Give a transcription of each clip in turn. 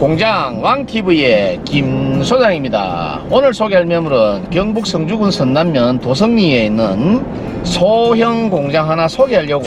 공장 왕TV의 김 소장입니다. 오늘 소개할 매물은 경북 성주군 선남면 도성리에 있는 소형 공장 하나 소개하려고.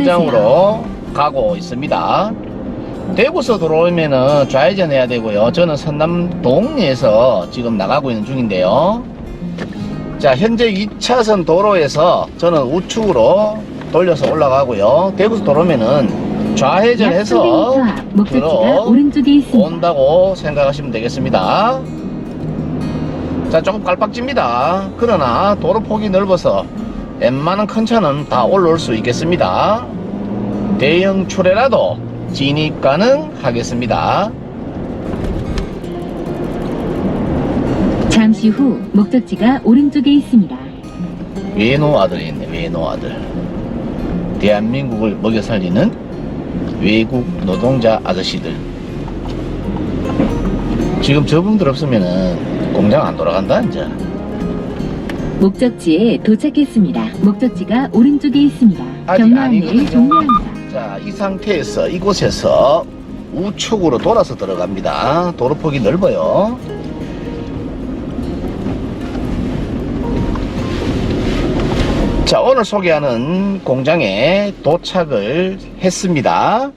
현장으로 가고 있습니다. 대구서 들어오면은 좌회전 해야 되고요. 저는 선남동에서 지금 나가고 있는 중인데요. 자, 현재 2차선 도로에서 저는 우측으로 돌려서 올라가고요. 대구서 들어오면은 좌회전해서 약 300m 앞 목적지가 들어 오른쪽에 있습니다. 온다고 생각하시면 되겠습니다. 자, 조금 깔빡집니다. 그러나 도로 폭이 넓어서 웬만한 큰 차는 다 올라올 수 있겠습니다. 대형 출애라도 진입 가능하겠습니다. 잠시 후 목적지가 오른쪽에 있습니다. 외노 아들이 있네, 외노 아들. 대한민국을 먹여 살리는 외국 노동자 아저씨들. 지금 저분들 없으면은 공장 안 돌아간다, 이제. 목적지에 도착했습니다. 목적지가 오른쪽에 있습니다. 아직 경로 아니거든요. 안내를 종료합니다. 자, 이 상태에서 이곳에서 우측으로 돌아서 들어갑니다. 도로 폭이 넓어요. 자, 오늘 소개하는 공장에 도착을 했습니다.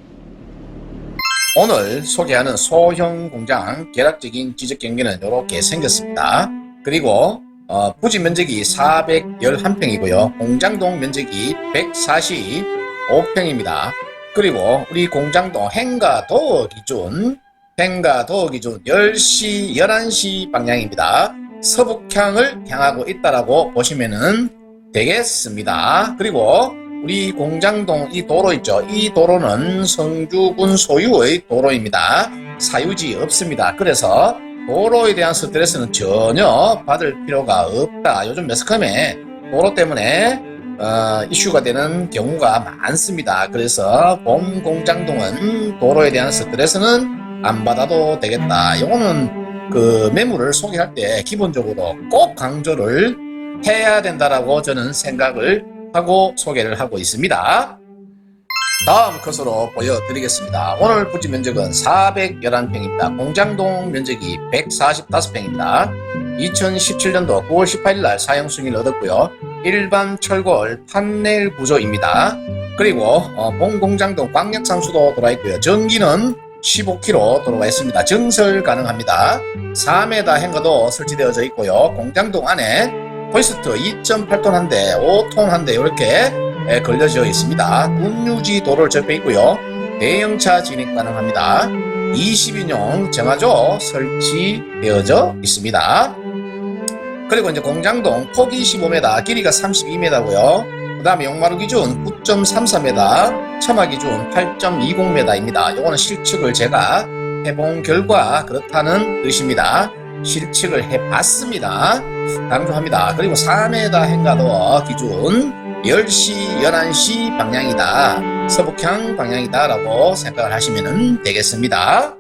오늘 소개하는 소형 공장 계략적인 지적 경계는 이렇게 생겼습니다. 그리고 어, 부지 면적이 411평이고요. 공장동 면적이 145평입니다. 그리고 우리 공장동 행가 도어 기준, 행가 도어 기준 10시, 11시 방향입니다. 서북향을 향하고 있다라고 보시면은 되겠습니다. 그리고 우리 공장동 이 도로 있죠. 이 도로는 성주군 소유의 도로입니다. 사유지 없습니다. 그래서 도로에 대한 스트레스는 전혀 받을 필요가 없다. 요즘 매스컴에 도로 때문에 어, 이슈가 되는 경우가 많습니다. 그래서 본 공장동은 도로에 대한 스트레스는 안 받아도 되겠다. 이거는 그 매물을 소개할 때 기본적으로 꼭 강조를 해야 된다라고 저는 생각을 하고 소개를 하고 있습니다. 다음 컷으로 보여드리겠습니다. 오늘 부지 면적은 411평입니다. 공장동 면적이 145평입니다. 2017년도 9월 18일 날 사용 승인을 얻었고요. 일반 철골 판넬 구조입니다. 그리고 어, 본공장동 광역상수도 들어와 있고요. 전기는 15km 들어와 있습니다. 증설 가능합니다. 4m 행거도 설치되어져 있고요. 공장동 안에 포이스트 2.8톤 한 대, 5톤 한 대 이렇게 에, 걸려져 있습니다. 군유지 도로를 접해 있고요. 대형차 진입 가능합니다. 20인용 정화조 설치되어져 있습니다. 그리고 이제 공장동 폭이 15m, 길이가 32m고요. 그 다음에 용마루 기준 9.33m, 첨화 기준 8.20m입니다. 요거는 실측을 제가 해본 결과 그렇다는 뜻입니다. 실측을 해봤습니다. 강조합니다. 그리고 4m 행가도 기준 10시, 11시 방향이다. 서북향 방향이다. 라고 생각을 하시면 되겠습니다.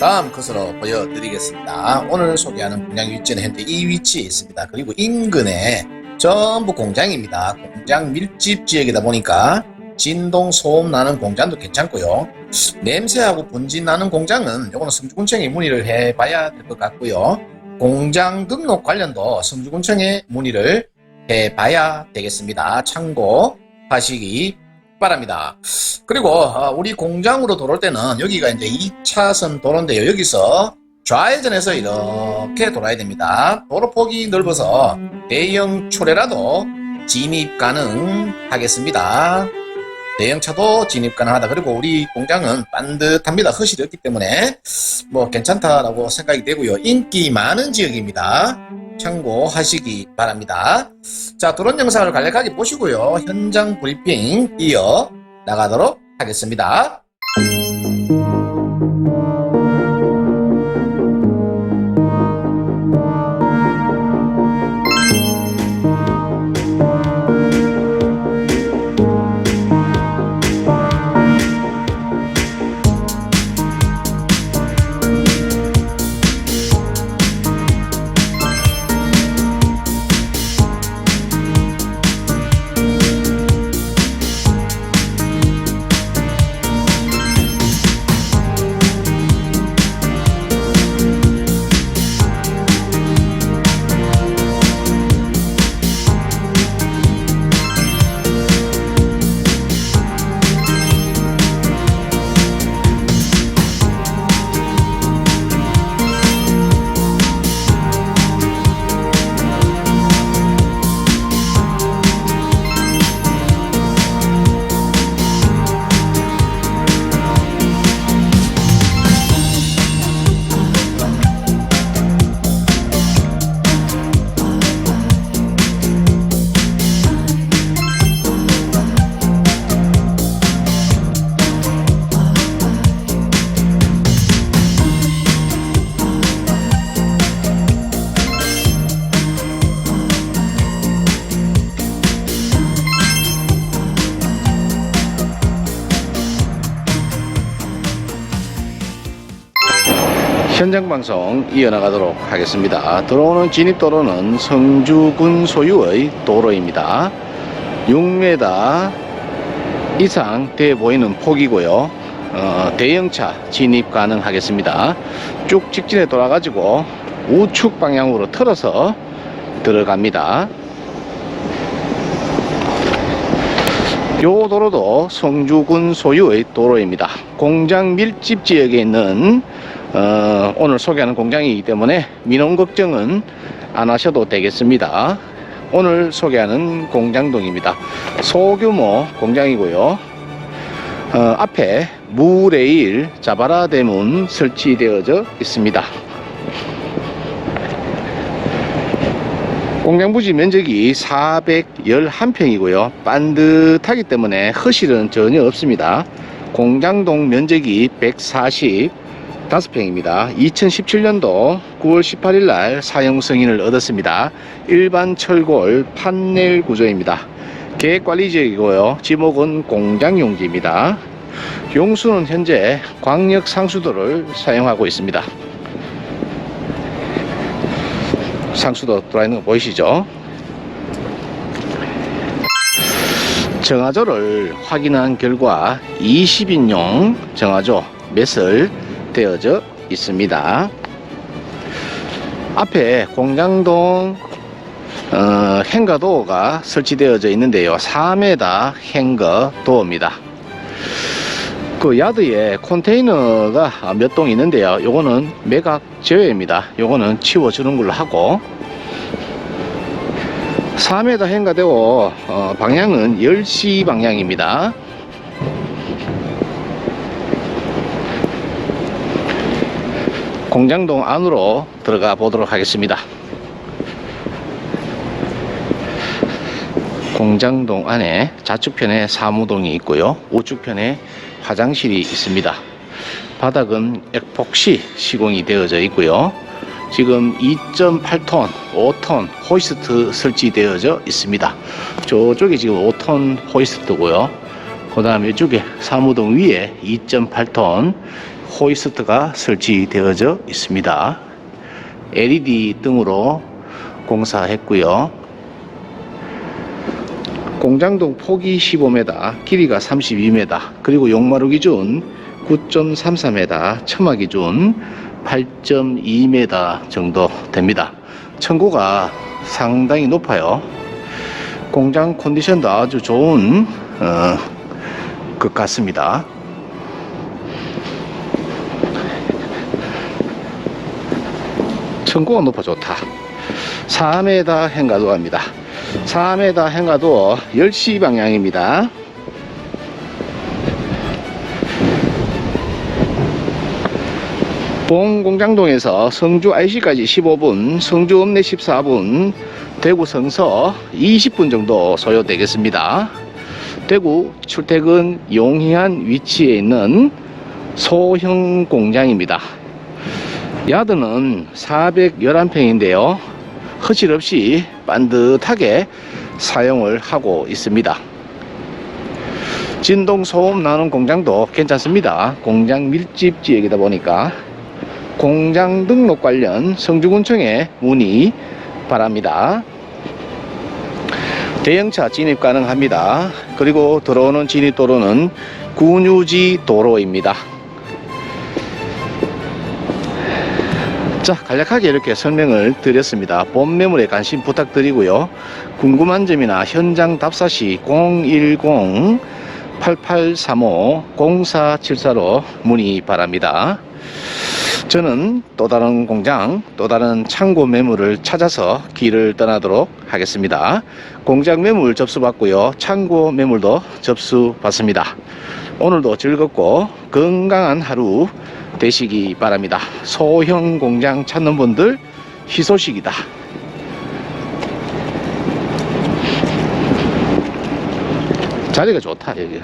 다음 컷으로 보여드리겠습니다. 오늘 소개하는 공장 위치는 현재 이 위치에 있습니다. 그리고 인근에 전부 공장입니다. 공장 밀집 지역이다 보니까 진동 소음 나는 공장도 괜찮고요. 냄새하고 분진 나는 공장은 요거는 성주군청에 문의를 해봐야 될 것 같고요. 공장 등록 관련도 성주군청에 문의를 해봐야 되겠습니다. 참고하시기 바랍니다. 그리고 어, 우리 공장으로 돌아올 때는 여기가 이제 2차선 도로인데요. 여기서 좌회전해서 이렇게 돌아야 됩니다. 도로 폭이 넓어서 대형 초래라도 진입 가능하겠습니다. 대형차도 진입 가능하다. 그리고 우리 공장은 반듯합니다. 허실이 없기 때문에 뭐 괜찮다라고 생각이 되고요. 인기 많은 지역입니다. 참고하시기 바랍니다. 자, 드론 영상을 간략하게 보시고요. 현장 브리핑 이어 나가도록 하겠습니다. 현장 방송 이어나가도록 하겠습니다. 들어오는 진입도로는 성주군 소유의 도로입니다. 6m 이상 돼 보이는 폭이고요. 어, 대형차 진입 가능하겠습니다. 쭉 직진해 돌아가지고 우측 방향으로 틀어서 들어갑니다. 요 도로도 성주군 소유의 도로입니다. 공장 밀집 지역에 있는 어, 오늘 소개하는 공장이기 때문에 민원 걱정은 안 하셔도 되겠습니다. 오늘 소개하는 공장동입니다. 소규모 공장이고요. 어, 앞에 무레일 자바라 대문 설치되어져 있습니다. 공장 부지 면적이 411평이고요. 반듯하기 때문에 허실은 전혀 없습니다. 공장동 면적이 145평입니다. 2017년도 9월 18일 날 사용 승인을 얻었습니다. 일반 철골 판넬 구조입니다. 계획관리 지역이고요. 지목은 공장 용지입니다. 용수는 현재 광역 상수도를 사용하고 있습니다. 상수도 들어와 있는 거 보이시죠? 정화조를 확인한 결과 20인용 정화조 몇을 되어져 있습니다. 앞에 공장동 어, 행거 도어가 설치되어져 있는데요. 4m 행거 도어입니다. 그 야드에 컨테이너가 몇 동 있는데요. 요거는 매각 제외입니다. 요거는 치워주는 걸로 하고 4m 행가되고 어, 방향은 10시 방향입니다. 공장동 안으로 들어가 보도록 하겠습니다. 공장동 안에 좌측편에 사무동이 있고요. 우측편에 화장실이 있습니다. 바닥은 액폭시 시공이 되어져 있고요. 지금 2.8톤, 5톤 호이스트 설치되어져 있습니다. 저쪽에 지금 5톤 호이스트고요. 그 다음에 이쪽에 사무동 위에 2.8톤 호이스트가 설치되어져 있습니다. LED 등으로 공사했고요. 공장동 폭이 15m, 길이가 32m, 그리고 용마루 기준 9.33m, 처마 기준 8.2m 정도 됩니다. 천고가 상당히 높아요. 공장 컨디션도 아주 좋은 어, 것 같습니다. 천고가 높아 좋다. 4m 행가도 합니다. 4m 행가도 10시 방향입니다. 봉공장동에서 성주 IC까지 15분, 성주 읍내 14분, 대구 성서 20분 정도 소요되겠습니다. 대구 출퇴근 용희안 위치에 있는 소형 공장입니다. 야드는 411평인데요. 허실 없이 반듯하게 사용을 하고 있습니다. 진동 소음 나는 공장도 괜찮습니다. 공장 밀집 지역이다 보니까 공장 등록 관련 성주군청에 문의 바랍니다. 대형차 진입 가능합니다. 그리고 들어오는 진입도로는 군유지 도로입니다. 자, 간략하게 이렇게 설명을 드렸습니다. 본 매물에 관심 부탁드리고요. 궁금한 점이나 현장 답사시 010-8835-0474로 문의 바랍니다. 저는 또 다른 공장, 또 다른 창고 매물을 찾아서 길을 떠나도록 하겠습니다. 공장 매물 접수받고요. 창고 매물도 접수받습니다. 오늘도 즐겁고 건강한 하루 되시기 바랍니다. 소형 공장 찾는 분들 희소식이다. 자리가 좋다, 여기.